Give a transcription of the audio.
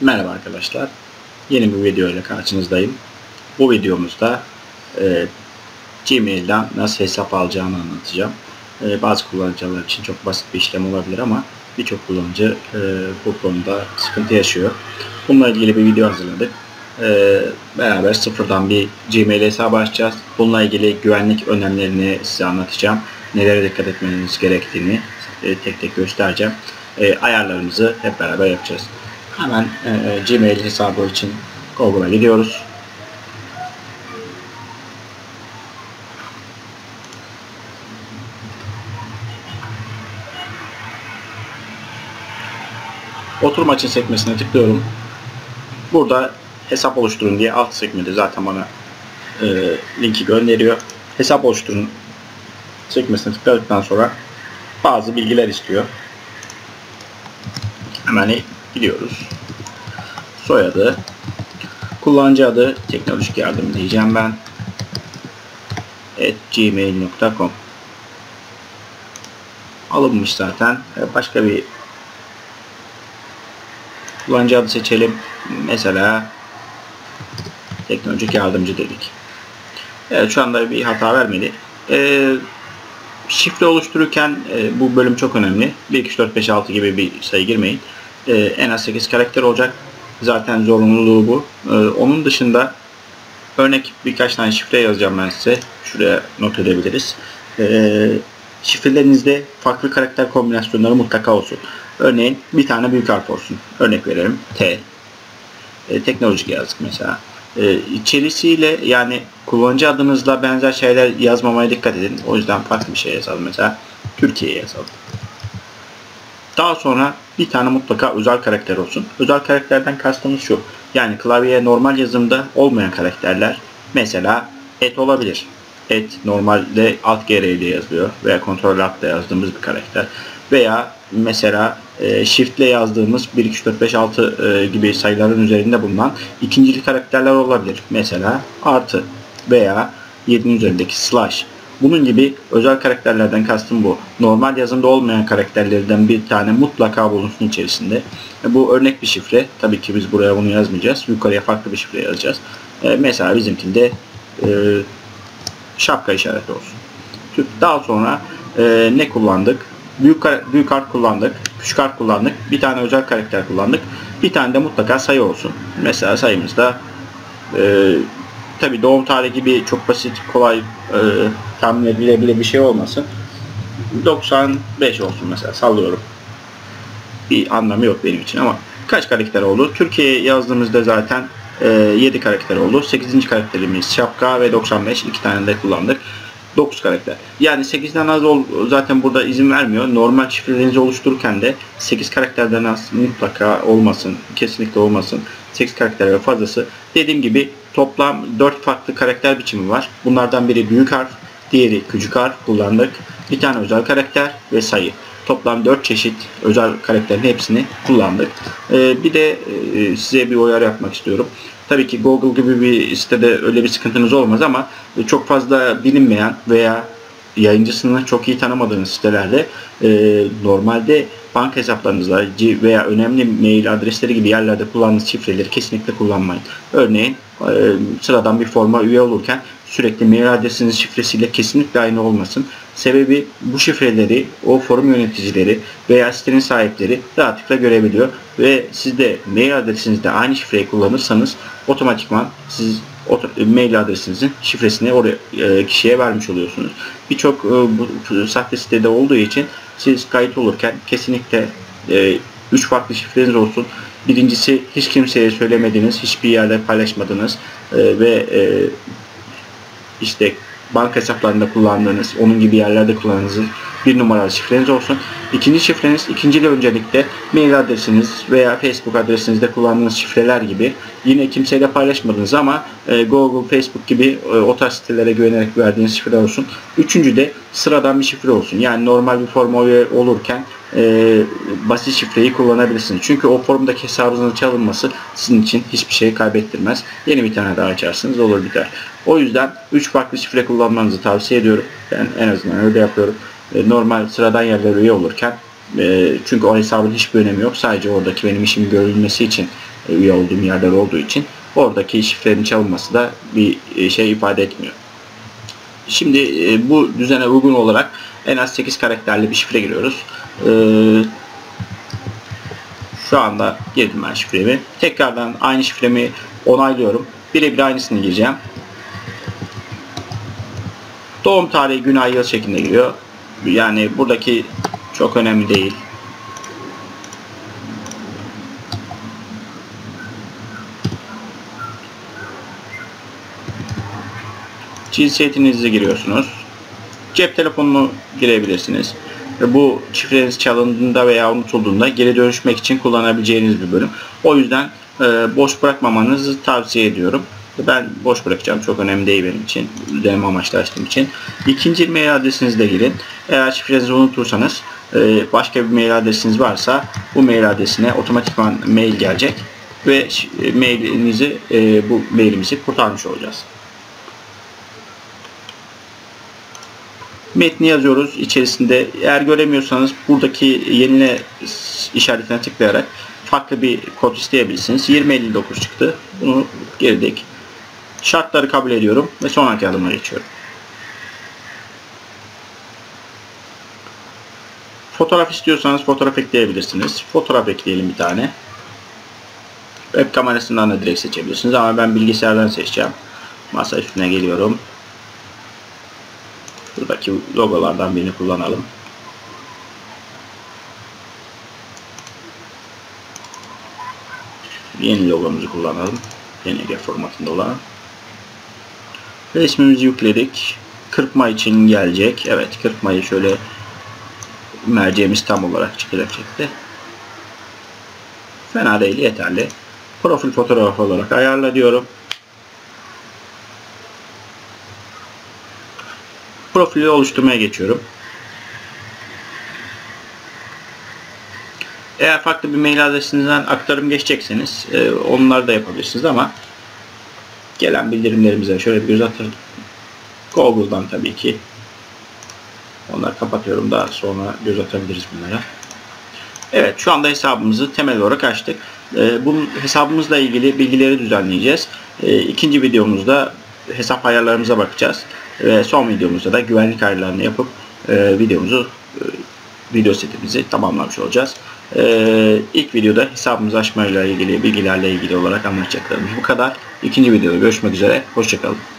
Merhaba arkadaşlar. Yeni bir video ile karşınızdayım. Bu videomuzda e, Gmail'den nasıl hesap alacağını anlatacağım. E, bazı kullanıcılar için çok basit bir işlem olabilir ama birçok kullanıcı e, bu konuda sıkıntı yaşıyor. Bununla ilgili bir video hazırladık. E, beraber sıfırdan bir Gmail hesabı açacağız. Bununla ilgili güvenlik önlemlerini size anlatacağım. Nelere dikkat etmeniz gerektiğini e, tek tek göstereceğim. E, ayarlarımızı hep beraber yapacağız. Hemen e, Gmail hesabı için Google'a gidiyoruz. Oturma için sekmesine tıklıyorum. Burada hesap oluşturun diye alt sekmede zaten bana e, linki gönderiyor. Hesap oluşturun sekmesine tıkladıktan sonra bazı bilgiler istiyor. Hemen gidiyoruz. Soyadı, kullanıcı adı, teknolojik yardım diyeceğim ben. at gmail.com alınmış zaten. Başka bir kullanıcı adı seçelim. Mesela teknolojik yardımcı dedik. Evet şu anda bir hata vermedi. Ee, şifre oluştururken e, bu bölüm çok önemli. 1, 2, 3, 4, 5, 6 gibi bir sayı girmeyin. E, en az 8 karakter olacak. Zaten zorunluluğu bu. E, onun dışında örnek birkaç tane şifre yazacağım ben size. Şuraya not edebiliriz. E, şifrelerinizde farklı karakter kombinasyonları mutlaka olsun. Örneğin bir tane büyük harf olsun. Örnek verelim. T. E, teknolojik yazdık mesela. E, içerisiyle yani kullanıcı adınızla benzer şeyler yazmamaya dikkat edin. O yüzden farklı bir şey yazalım. Mesela Türkiye yazalım. Daha sonra bir tane mutlaka özel karakter olsun. Özel karakterden kastımız şu. Yani klavyeye normal yazımda olmayan karakterler mesela et olabilir. Et normalde alt GR ile yazılıyor veya kontrol altta yazdığımız bir karakter. Veya mesela e, shift ile yazdığımız 1, 2, 3, 4, 5, 6 e, gibi sayıların üzerinde bulunan ikincili karakterler olabilir. Mesela artı veya 7'nin üzerindeki slash. Bunun gibi özel karakterlerden kastım bu. Normal yazımda olmayan karakterlerden bir tane mutlaka bulunsun içerisinde. E, bu örnek bir şifre. Tabii ki biz buraya bunu yazmayacağız. Yukarıya farklı bir şifre yazacağız. E, mesela bizimkinde e, şapka işareti olsun. Daha sonra ne kullandık? Büyük, büyük kart kullandık. Küçük kart kullandık. Bir tane özel karakter kullandık. Bir tane de mutlaka sayı olsun. Mesela sayımızda tabi doğum tarihi gibi çok basit, kolay e, tahmin edilebilir bir şey olmasın. 95 olsun mesela sallıyorum. Bir anlamı yok benim için ama kaç karakter oldu? Türkiye yazdığımızda zaten e, 7 karakter oldu. 8. karakterimiz şapka ve 95 iki tane de kullandık. 9 karakter. Yani 8'den az ol, zaten burada izin vermiyor. Normal şifrelerinizi oluştururken de 8 karakterden az mutlaka olmasın. Kesinlikle olmasın. 8 karakter ve fazlası. Dediğim gibi toplam 4 farklı karakter biçimi var. Bunlardan biri büyük harf, diğeri küçük harf kullandık. Bir tane özel karakter ve sayı. Toplam 4 çeşit özel karakterin hepsini kullandık. Ee, bir de e, size bir uyarı yapmak istiyorum. Tabii ki Google gibi bir sitede öyle bir sıkıntınız olmaz ama çok fazla bilinmeyen veya yayıncısını çok iyi tanımadığınız sitelerde e, normalde banka hesaplarınızla veya önemli mail adresleri gibi yerlerde kullandığınız şifreleri kesinlikle kullanmayın. Örneğin e, sıradan bir forma üye olurken sürekli mail adresiniz şifresiyle kesinlikle aynı olmasın. Sebebi bu şifreleri o forum yöneticileri veya sitenin sahipleri rahatlıkla görebiliyor ve siz de mail adresinizde aynı şifreyi kullanırsanız otomatikman siz mail adresinizin şifresini oraya e, kişiye vermiş oluyorsunuz. Birçok e, bu sahte sitede olduğu için siz kayıt olurken kesinlikle 3 e, farklı şifreniz olsun. Birincisi hiç kimseye söylemediğiniz, hiçbir yerde paylaşmadığınız ve işte banka hesaplarında kullandığınız, onun gibi yerlerde kullandığınız bir numaralı şifreniz olsun. İkinci şifreniz, ikinci öncelikle mail adresiniz veya Facebook adresinizde kullandığınız şifreler gibi yine kimseyle paylaşmadınız ama e, Google, Facebook gibi e, o tarz sitelere güvenerek verdiğiniz şifreler olsun. Üçüncü de sıradan bir şifre olsun. Yani normal bir form olurken e, basit şifreyi kullanabilirsiniz. Çünkü o formdaki hesabınızın çalınması sizin için hiçbir şey kaybettirmez. Yeni bir tane daha açarsınız olur biter. O yüzden 3 farklı şifre kullanmanızı tavsiye ediyorum. Ben en azından öyle yapıyorum. E, normal sıradan yerlere üye olurken e, çünkü o hesabın hiçbir önemi yok. Sadece oradaki benim işim görülmesi için üye olduğum yerler olduğu için oradaki şifrenin çalınması da bir e, şey ifade etmiyor. Şimdi e, bu düzene uygun olarak en az 8 karakterli bir şifre giriyoruz. E, şu anda girdim ben şifremi. Tekrardan aynı şifremi onaylıyorum. Birebir aynısını gireceğim. Doğum tarihi, gün, ay, yıl şeklinde giriyor. Yani buradaki çok önemli değil. Cinsiyetinizi giriyorsunuz. Cep telefonunu girebilirsiniz. Ve bu şifreniz çalındığında veya unutulduğunda geri dönüşmek için kullanabileceğiniz bir bölüm. O yüzden e, boş bırakmamanızı tavsiye ediyorum. Ben boş bırakacağım. Çok önemli değil benim için. Deneme amaçlı açtığım için. İkinci mail adresinizle girin. Eğer şifrenizi unutursanız e, başka bir mail adresiniz varsa bu mail adresine otomatikman mail gelecek ve e, mailinizi e, bu mailimizi kurtarmış olacağız. Metni yazıyoruz. İçerisinde eğer göremiyorsanız buradaki yenile işaretine tıklayarak farklı bir kod isteyebilirsiniz. 2059 çıktı. Bunu girdik. Şartları kabul ediyorum ve sonraki adıma geçiyorum. Fotoğraf istiyorsanız fotoğraf ekleyebilirsiniz. Fotoğraf ekleyelim bir tane. Web kamerasından da direkt seçebilirsiniz ama ben bilgisayardan seçeceğim. Masa üstüne geliyorum. Buradaki logolardan birini kullanalım. Yeni logomuzu kullanalım. PNG formatında olan. Resmimizi yükledik. Kırpma için gelecek. Evet kırpmayı şöyle merceğimiz tam olarak çıkacak şekilde. Fena değil yeterli. Profil fotoğrafı olarak ayarla diyorum. Profili oluşturmaya geçiyorum. Eğer farklı bir mail adresinizden aktarım geçecekseniz e, onları da yapabilirsiniz ama gelen bildirimlerimize şöyle bir göz atalım. Google'dan tabii ki. Onları kapatıyorum. Daha sonra göz atabiliriz bunlara. Evet şu anda hesabımızı temel olarak açtık. E, bunun hesabımızla ilgili bilgileri düzenleyeceğiz. E, ikinci videomuzda hesap ayarlarımıza bakacağız. Ve son videomuzda da güvenlik ayarlarını yapıp e, videomuzu e, video setimizi tamamlamış olacağız. E, ilk videoda hesabımızı açmayla ilgili bilgilerle ilgili olarak anlatacaklarımız bu kadar. İkinci videoda görüşmek üzere. Hoşçakalın.